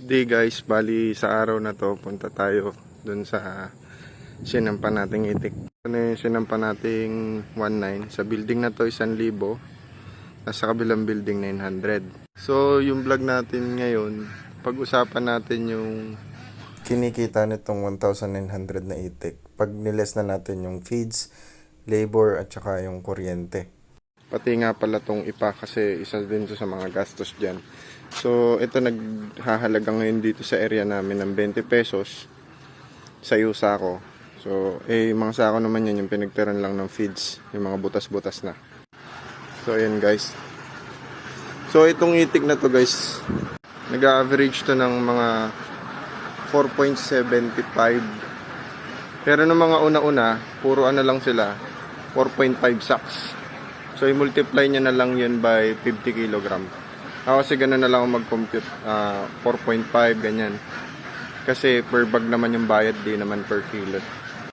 Good day guys, bali sa araw na to punta tayo dun sa sinampa nating itik. Ano yung sinampa nating 19 sa building na to 1,000 nasa kabilang building 900. So yung vlog natin ngayon, pag-usapan natin yung kinikita nitong 1,900 na itik. Pag niles na natin yung feeds, labor at saka yung kuryente. Pati nga pala tong ipa kasi isa din to sa mga gastos dyan. So, ito naghahalaga ngayon dito sa area namin ng 20 pesos sa sako. So, eh, mga sako naman yan yung pinagtiran lang ng feeds, yung mga butas-butas na. So, ayan guys. So, itong itik na to guys, nag-average to ng mga 4.75. Pero nung mga una-una, puro ano lang sila, 4.5 sacks. So, i-multiply nyo na lang yun by 50 kilogram. Ako kasi ganun na lang ako mag-compute. ah, 4.5, ganyan. Kasi per bag naman yung bayad, di naman per kilo.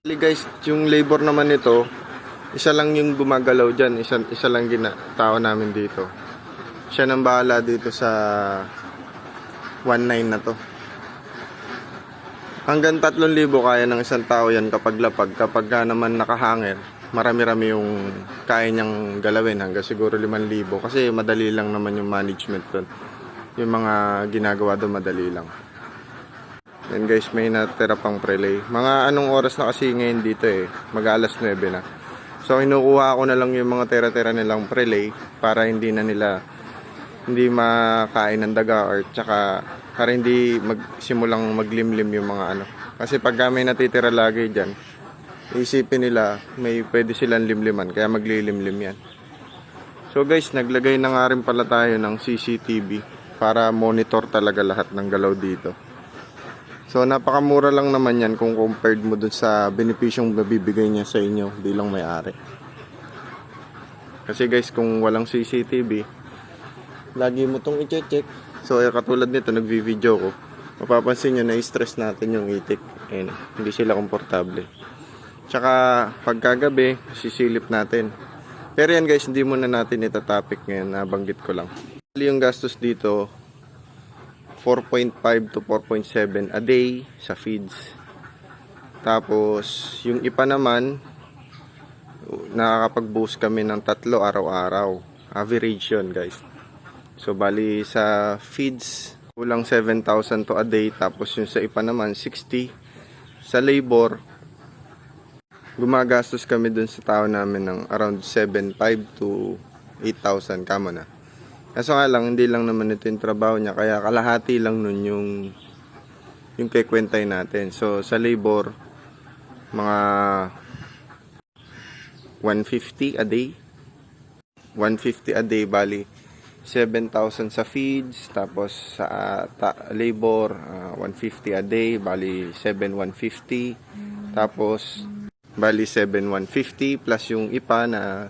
Actually guys, yung labor naman nito, isa lang yung gumagalaw dyan. Isa, isa lang gina, tao namin dito. Siya nang bahala dito sa 1.9 na to. Hanggang 3,000 kaya ng isang tao yan kapag lapag. Kapag ka naman nakahangir, marami-rami yung kaya niyang galawin hanggang siguro 5,000 kasi madali lang naman yung management doon. Yung mga ginagawa doon madali lang. Yan guys, may natira pang prelay. Mga anong oras na kasi ngayon dito eh, mag alas 9 na. So kinukuha ko na lang yung mga tira-tira nilang prelay para hindi na nila hindi makain ng daga or tsaka para hindi magsimulang maglimlim yung mga ano. Kasi pag may natitira lagi dyan, isipin nila may pwede silang limliman kaya maglilimlim yan. So guys, naglagay na nga rin pala tayo ng CCTV para monitor talaga lahat ng galaw dito. So napakamura lang naman yan kung compared mo dun sa benepisyong mabibigay niya sa inyo bilang may-ari. Kasi guys, kung walang CCTV, lagi mo tong i-check. So eh, katulad nito, nagvi-video ko. Mapapansin nyo na stress natin yung itik. Ayun, hindi sila komportable. Tsaka pagkagabi, sisilip natin. Pero yan guys, hindi muna natin ito topic ngayon, nabanggit ko lang. Yung gastos dito, 4.5 to 4.7 a day sa feeds. Tapos, yung ipa naman, nakakapag-boost kami ng tatlo araw-araw. Average yun, guys. So, bali sa feeds, kulang 7,000 to a day. Tapos, yung sa ipa naman, 60. Sa labor, gumagastos kami dun sa tao namin ng around 7,500 to 8,000 kamo na. Kaso nga lang, hindi lang naman ito yung trabaho niya. Kaya kalahati lang nun yung yung kikwentay natin. So, sa labor, mga 150 a day. 150 a day, bali 7,000 sa feeds. Tapos sa ta- labor, ah, 150 a day, bali 7,150. Tapos, bali 7,150 plus yung ipa na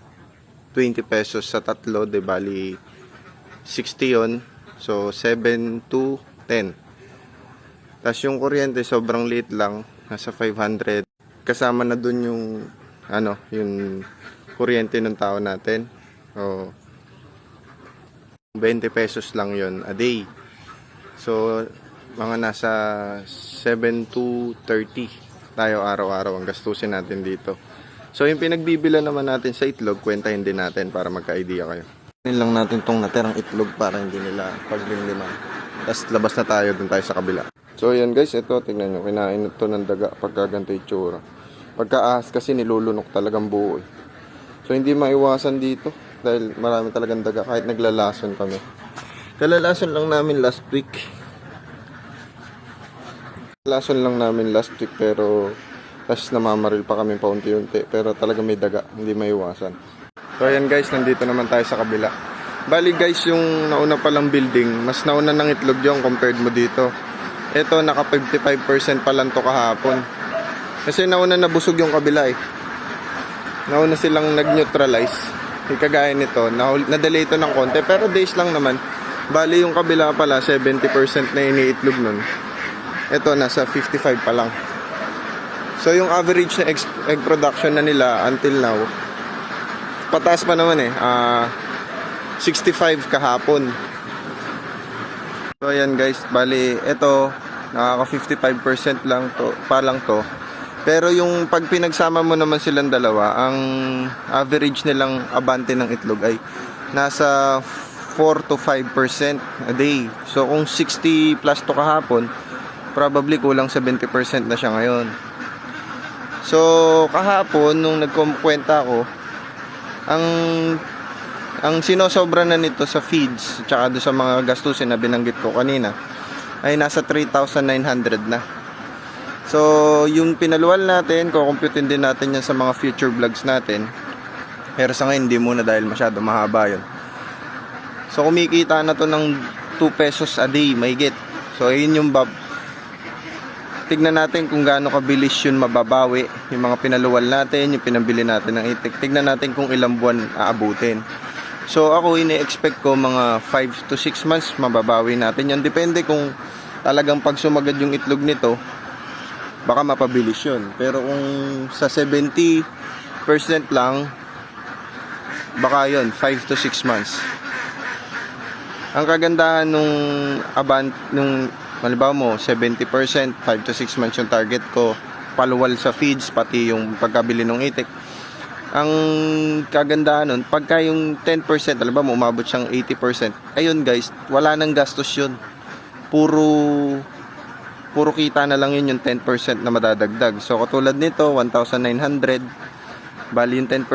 20 pesos sa tatlo, de bali 60 yon So, 7 to 10. Tapos yung kuryente, sobrang liit lang. Nasa 500. Kasama na dun yung, ano, yung kuryente ng tao natin. So, 20 pesos lang yon a day. So, mga nasa 7 to 30 tayo araw-araw ang gastusin natin dito. So, yung pinagbibila naman natin sa itlog, kwentahin din natin para magka-idea kayo. Kunin lang natin tong natirang itlog para hindi nila paglimliman. Tapos labas na tayo dun tayo sa kabila. So yan guys, ito tingnan nyo, kinain ito ng daga pagka ganito itsura. Pagka ahas kasi nilulunok talagang buo eh. So hindi maiwasan dito dahil marami talagang daga kahit naglalason kami. Kalalason lang namin last week. Lason lang namin last week pero tapos namamaril pa kami paunti-unti pero talaga may daga, hindi maiwasan. So ayan guys, nandito naman tayo sa kabila. Bali guys, yung nauna palang building, mas nauna ng itlog yung compared mo dito. Ito, naka 55% pa lang to kahapon. Kasi nauna nabusog yung kabila eh. Nauna silang nag-neutralize. Yung kagaya nito, na- na-delay ito ng konti. Pero days lang naman. Bali yung kabila pala, 70% na iniitlog nun. Ito, nasa 55 pa lang. So yung average na egg, production na nila until now, pataas pa naman eh. Ah, 65 kahapon. So ayan guys, bali ito nakaka 55% lang to, pa lang to. Pero yung pag pinagsama mo naman silang dalawa, ang average nilang abante ng itlog ay nasa 4 to 5% a day. So kung 60 plus to kahapon, probably kulang 70% na siya ngayon. So kahapon nung nagkumkwenta ako, ang ang sinosobra na nito sa feeds tsaka do sa mga gastusin na binanggit ko kanina ay nasa 3,900 na. So, yung pinaluwal natin, kukumputin din natin yan sa mga future vlogs natin. Pero sa ngayon, hindi muna dahil masyado mahaba yun. So, kumikita na to ng 2 pesos a day, mahigit. So, yun yung bab. Tignan natin kung gaano kabilis yun mababawi. Yung mga pinaluwal natin, yung pinambili natin ng itik. Tignan natin kung ilang buwan aabutin. So ako ini-expect ko mga 5 to 6 months mababawi natin yan. Depende kung talagang pag sumagad yung itlog nito, baka mapabilis yun. Pero kung sa 70% lang, baka yun, 5 to 6 months. Ang kagandahan nung abant, nung halimbawa mo, 70%, 5 to 6 months yung target ko, paluwal sa feeds, pati yung pagkabili ng itik ang kagandahan nun, pagka yung 10%, alam ba, umabot siyang 80%, ayun guys, wala nang gastos yun. Puro, puro kita na lang yun yung 10% na madadagdag. So, katulad nito, 1,900, bali yung 10%,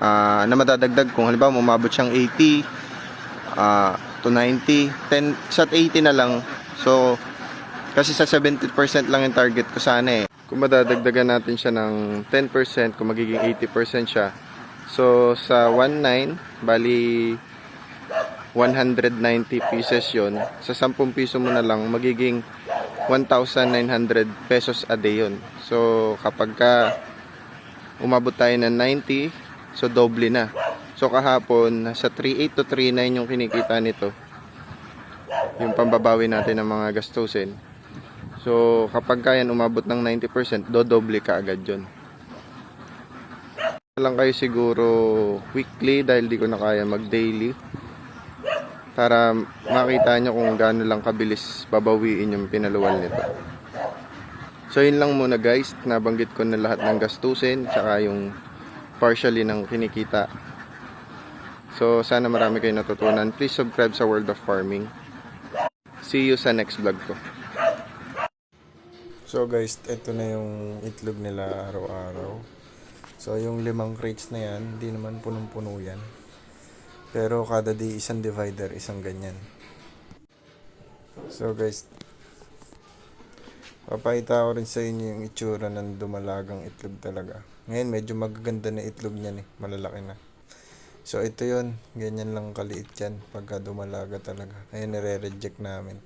ah na madadagdag kung halimbawa umabot siyang 80 ah, to 90, 10, sa 80 na lang. So, kasi sa 70% lang yung target ko sana eh. Kung madadagdagan natin siya ng 10%, kung magiging 80% siya. So, sa 1.9, bali 190 pieces yon Sa 10 piso mo na lang, magiging 1,900 pesos a day yun. So, kapag ka umabot tayo ng 90, so doble na. So, kahapon, sa 3.8 to 3.9 yung kinikita nito. Yung pambabawi natin ng mga gastusin. So, kapag kaya umabot ng 90%, dodoble ka agad yun. lang kayo siguro weekly dahil di ko na kaya mag-daily para makita nyo kung gaano lang kabilis babawiin yung pinaluwal nito. So, yun lang muna guys. Nabanggit ko na lahat ng gastusin tsaka yung partially ng kinikita. So, sana marami kayong natutunan. Please subscribe sa World of Farming. See you sa next vlog ko. So guys, ito na yung itlog nila araw-araw. So yung limang crates na yan, hindi naman punong-puno yan. Pero kada day isang divider, isang ganyan. So guys, papakita ko rin sa inyo yung itsura ng dumalagang itlog talaga. Ngayon medyo magaganda na itlog niyan eh, malalaki na. So ito yon ganyan lang kaliit yan pagka dumalaga talaga. Ngayon nire-reject namin.